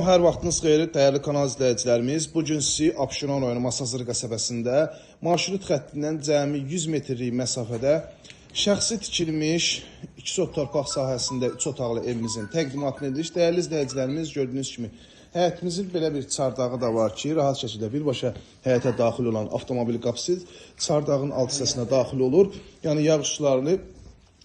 Hər vaxtınız xeyir, dəyərli kanal izləyicilərimiz. Bu gün sizi Abşeron rayonu Masazır qəsəbəsində marşrut xəttindən cəmi 100 metrlik məsafədə şəxsi tikilmiş 2 sot torpaq sahəsində 3 otaqlı evimizin təqdimatını edirik. Dəyərli izləyicilərimiz, gördüyünüz kimi həyətimizin belə bir çardağı da var ki, rahat şəkildə birbaşa həyətə daxil olan avtomobil qapısı çardağın alt hissəsinə daxil olur. Yəni yağış sularını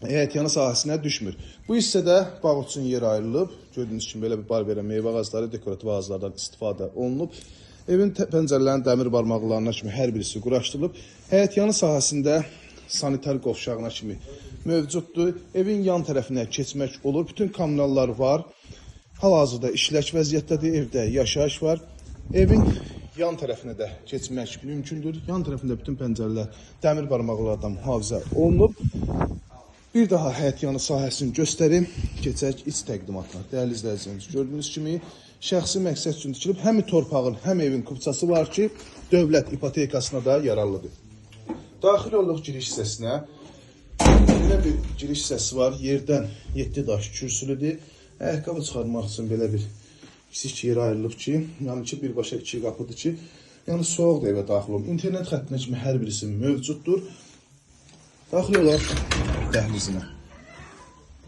həyət yanı sahəsinə düşmür. Bu hissədə bağ üçün yer ayrılıb. Gördüyünüz kimi belə bir bar verən meyvə ağacları, dekorativ ağaclardan istifadə olunub. Evin pəncərələrinin dəmir barmaqlarına kimi hər birisi quraşdırılıb. Həyət yanı sahəsində sanitar qovşağına kimi mövcuddur. Evin yan tərəfinə keçmək olur. Bütün kommunallar var. Hal-hazırda işlək vəziyyətdədir. Evdə yaşayış var. Evin yan tərəfinə də keçmək mümkündür. Yan tərəfində bütün pəncərələr dəmir barmaqlardan mühafizə olunub. Bir daha həyət yanı sahəsini göstərim. Keçək iç təqdimatına. Dəyərli izləyicilərimiz, gördüyünüz kimi şəxsi məqsəd üçün tikilib həm torpağın, həm evin kupçası var ki, dövlət ipotekasına da yararlıdır. Daxil olduq giriş hissəsinə. Belə bir giriş hissəsi var. Yerdən 7 daş kürsülüdür. Ayaqqabı çıxarmaq üçün belə bir kiçik yer ayrılıb ki, yəni ki birbaşa iki qapıdır ki, yəni soyuq da evə daxil olub. İnternet xəttinə kimi hər birisi mövcuddur. Daxil olaq dəhlizinə.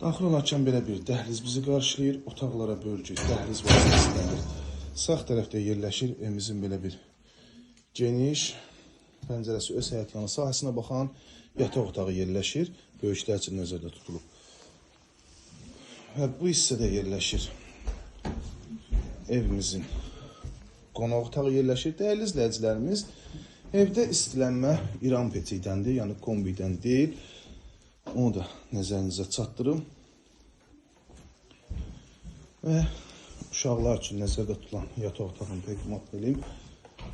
Daxil olarkən belə bir dəhliz bizi qarşılayır. Otaqlara bölgü, dəhliz vasitəsilədir. Sağ tərəfdə yerləşir evimizin belə bir geniş pəncərəsi öz həyət yanı sahəsinə baxan yataq otağı yerləşir. Böyüklər üçün nəzərdə tutulub. Və bu hissədə yerləşir evimizin qonaq otağı yerləşir. Dəyərli izləyicilərimiz, evdə istilənmə İran peçikdəndir, yəni kombidən deyil. Onu da nəzərinizə çatdırım. Və uşaqlar üçün nəzərdə tutulan yataq otağını təqdimat edeyim.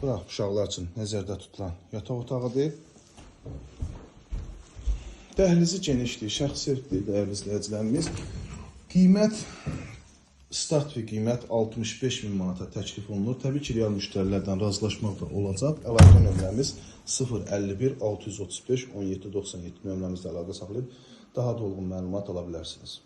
Bura uşaqlar üçün nəzərdə tutulan yataq otağıdır. Dəhlizi genişdir, şəxsiyyətdir, dəyərli izləyicilərimiz. Qiymət start və qiymət 65 min manata təklif olunur. Təbii ki, real müştərilərdən razılaşmaq da olacaq. Əlaqə nömrəmiz 051 635 1797 nömrəmizlə əlaqə saxlayıb daha dolğun məlumat ala bilərsiniz.